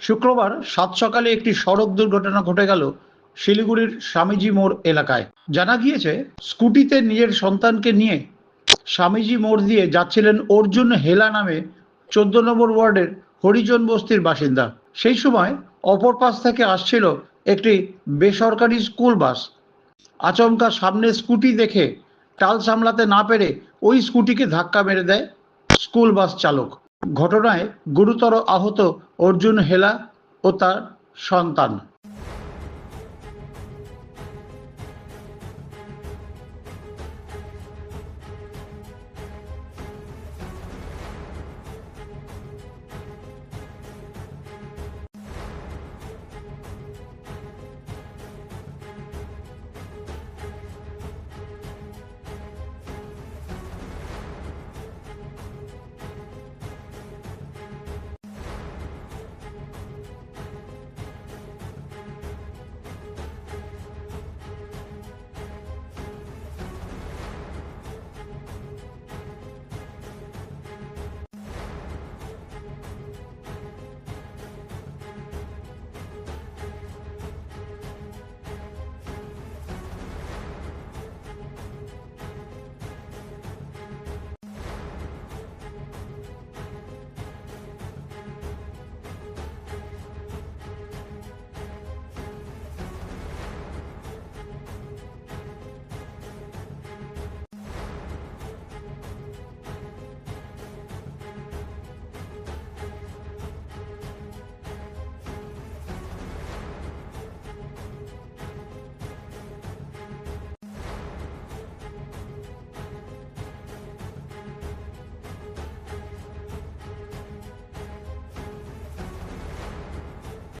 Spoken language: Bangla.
শুক্রবার সাত সকালে একটি সড়ক দুর্ঘটনা ঘটে গেল শিলিগুড়ির স্বামীজি মোড় এলাকায়। জানা গিয়েছে, স্কুটিতে নিজের সন্তানকে নিয়ে স্বামীজি মোড় দিয়ে যাচ্ছিলেন অর্জুন হেলা নামে চোদ্দ নম্বর ওয়ার্ডের হরিজন বস্তির বাসিন্দা। সেই সময় অপর পাশ থেকে আসছিল একটি বেসরকারি স্কুল বাস। আচমকা সামনে স্কুটি দেখে টাল সামলাতে না পেরে ওই স্কুটিকে ধাক্কা মেরে দেয় স্কুল বাস চালক। ঘটনায় গুরুতর আহত অর্জুন হেলা ও তার সন্তান।